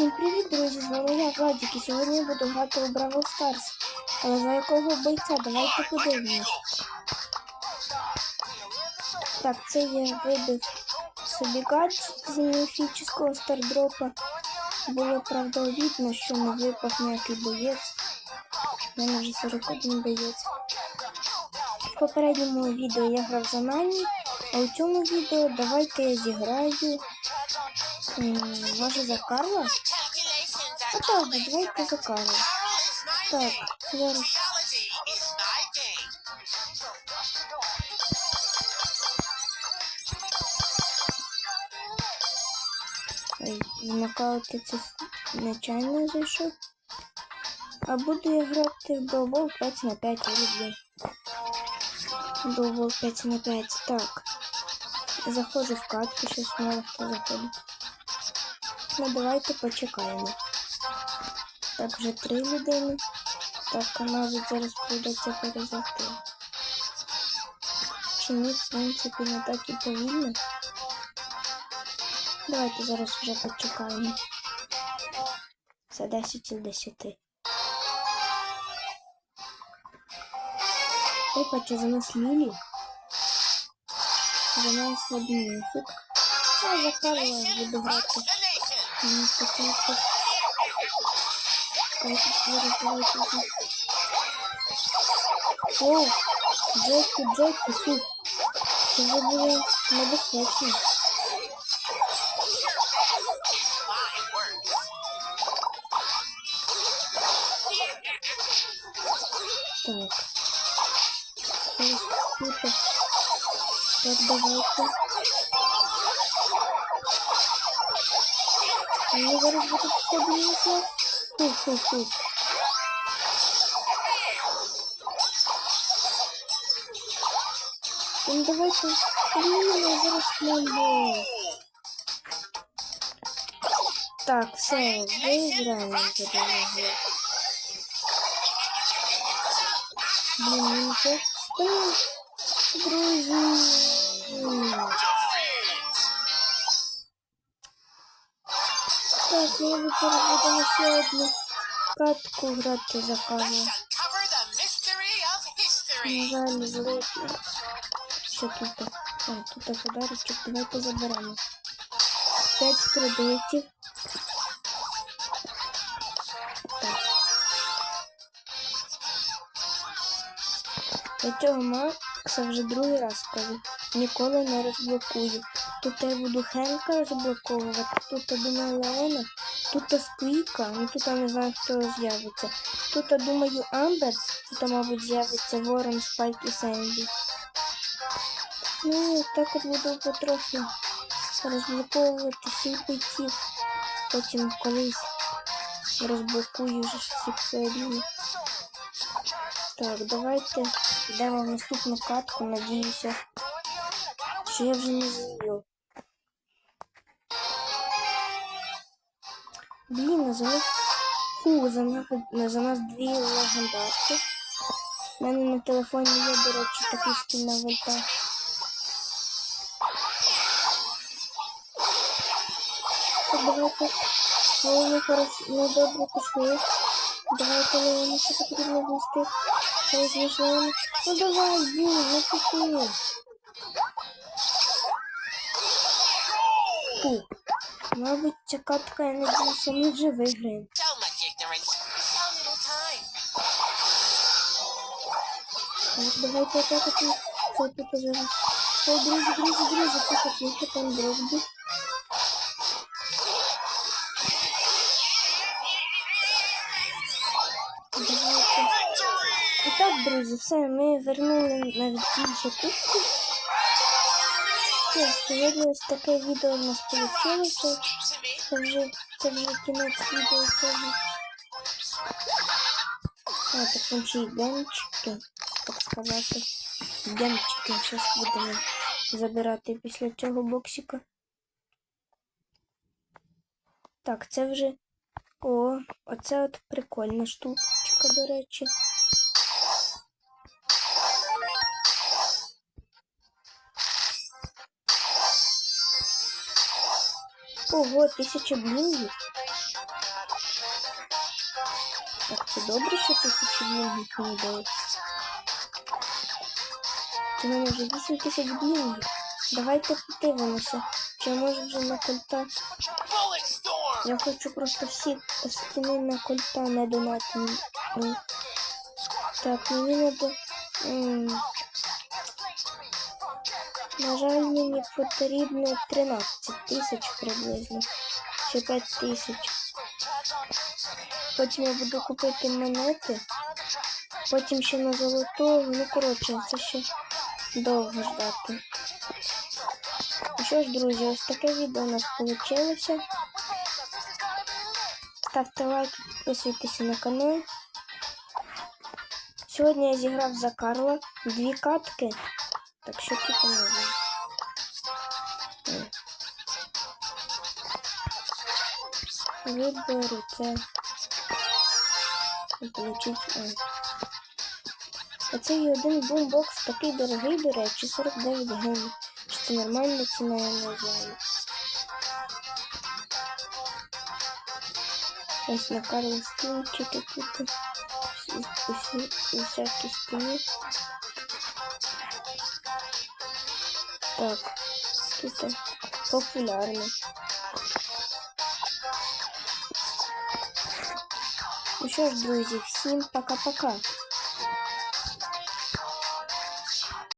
Всім привіт, друзі! З вами я, Владик, і сьогодні я буду грати у Бравл Старс. Але за якого бойця? Давайте подивимось. Так, це я вибив собі гаджет з міфічного стардропа. Було правда видно, що не випав ніякий боєць. У мене вже 41 боєць. В попередньому відео я грав за Нані, а у цьому відео давайте я зіграю. Може за Карла? А так, давайте за Карла. Так, зараз. В нокаути це нечайно зайшов. А буду я грати в Довол 5 на 5, я люблю. Довол 5 на 5. Так. Заходжу в катку, щось мало хто заходить. Ну давайте почекаємо. Так, вже три людини. Так, навіть зараз прийдеться перезайти. Ні, в принципі, не так і повільно. Давайте зараз вже почекаємо. Це 10 з 10. Опа, чи за нас Лілі? За нас Вадиміфік. Це за Карла буду. Мені таке. О, Джекі, Джекі, тут. Це вже було небезпечно. Так. Зараз тут. Так, давайте. Мені зараз буде подивитися. Фу-фу-фу. Ну давайте. Блін, я зараз мамбо. Так, все, виграємо за дорогу. Блін, мені це... Блін, друзі. Так, я зараз будемо ще одну катку грати за. На жаль, злити. Що тут? А, тут подарочок, давайте заберемо. П'ять кредитів. Так. Я цього Макса вже другий раз кажу. Ніколи не розблокую. Тут я буду Хенка розблоковувати, тут я думаю Леона, тут Сквіка, ну тут я не знаю, хто з'явиться. Тут я думаю Амбер, тут, мабуть, з'явиться Ворон, Спайк і Сенді. Ну, так от буду потрохи розблоковувати всіх бойців. Потім колись розблокую вже всіх одно. Так, давайте йдемо в наступну катку, надіюся, що я вже не з'їв. Блін, за. Фу, за нас, за нас дві легендарки. У мене на телефоні є, до речі, такий скін на вольта. Так, давайте. Леоні хорошо, ну добре пішли. Давайте Леоні, що потрібно вести. Це звіс Леоні. Ну давай, блін, не піти. Фу. Мабуть, ця катка, я надіюся, ми вже виграємо. Так, давайте атакати. Це тут зараз. О, друзі, друзі, друзі, тихо, там дробі. Друзі, все, ми вернули навіть більше кубку. Сьогодні ось таке відео у нас вийшло. Це вже, це вже кінець відео цього. А, так там ще й гемчики, так сказати. Гемчики зараз будемо забирати після цього боксика. Так, це вже. О, оце от прикольна штучка, до речі. Ого, тисяча блінгів. Так, це добре, що тисячі блінгів мені дають. Це мене вже 8 тисяч блінгів. Давайте подивимося, чи може вже на кольта. Я хочу просто всі скини на кольта не донати. Так, мені треба. На жаль, мені потрібно 13 тисяч приблизно. Чи 5 тисяч. Потім я буду купити монети. Потім ще на золотого. Ну, коротше, це ще довго ждати. Ну що ж, друзі, ось таке відео у нас вийшло. Ставте лайк, підписуйтесь на канал. Сьогодні я зіграв за Карла дві катки. Так що тут можна. Виберу це. І Получить. а. Оцей один бумбокс такий дорогий, до речі, 49 гривень. Чи це нормальна ціна, я не знаю. Ось на Карла скінчики тут. Усі, усі, усякі Так, тут популярно. Ну що ж, друзі, всім пока-пока.